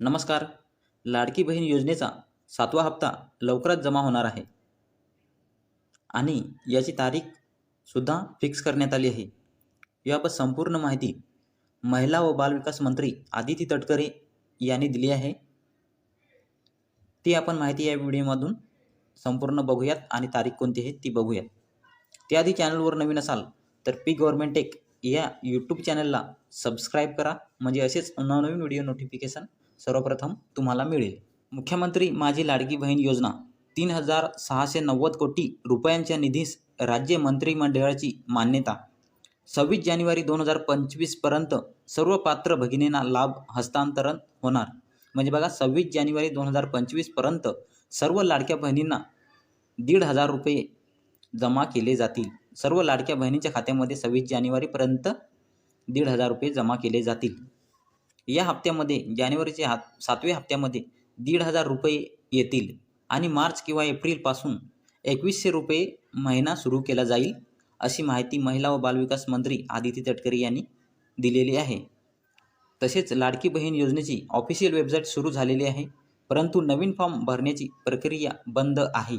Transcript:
नमस्कार. लाडकी बहीण योजनेचा सातवा हप्ता लवकरच जमा होणार आहे. आणि याची तारीखसुद्धा फिक्स करण्यात आली आहे. याबाबत संपूर्ण माहिती महिला व बालविकास मंत्री आदिती तटकरे यांनी दिली आहे. ती आपण माहिती या व्हिडिओमधून संपूर्ण बघूयात आणि तारीख कोणती आहे ती बघूयात. त्याआधी चॅनलवर नवीन असाल तर पी गव्हर्मेंट टेक या यूट्यूब चॅनलला सबस्क्राईब करा. म्हणजे असेच नवनवीन व्हिडिओ नोटिफिकेशन सर्वप्रथम तुम्हाला मिळेल. मुख्यमंत्री माझी लाडकी बहीण योजना तीन हजार सहाशे नव्वद कोटी रुपयांच्या निधीस राज्य मंत्रिमंडळाची मान्यता. सव्वीस जानेवारी दोन हजार पंचवीसपर्यंत सर्व पात्र भगिनींना लाभ हस्तांतरण होणार. म्हणजे बघा सव्वीस जानेवारी दोन हजार पंचवीसपर्यंत सर्व लाडक्या बहिणींना दीड हजार रुपये जमा केले जातील. सर्व लाडक्या बहिणींच्या खात्यामध्ये सव्वीस जानेवारीपर्यंत दीड हजार रुपये जमा केले जातील. या हप्त्यामध्ये जानेवारीच्या हात सातव्या हप्त्यामध्ये दीड हजार रुपये येतील आणि मार्च किंवा एप्रिलपासून एकवीसशे रुपये महिना सुरू केला जाईल अशी माहिती महिला व बालविकास मंत्री आदिती तटकरे यांनी दिलेली आहे. तसेच लाडकी बहीण योजनेची ऑफिशियल वेबसाईट सुरू झालेली आहे परंतु नवीन फॉर्म भरण्याची प्रक्रिया बंद आहे.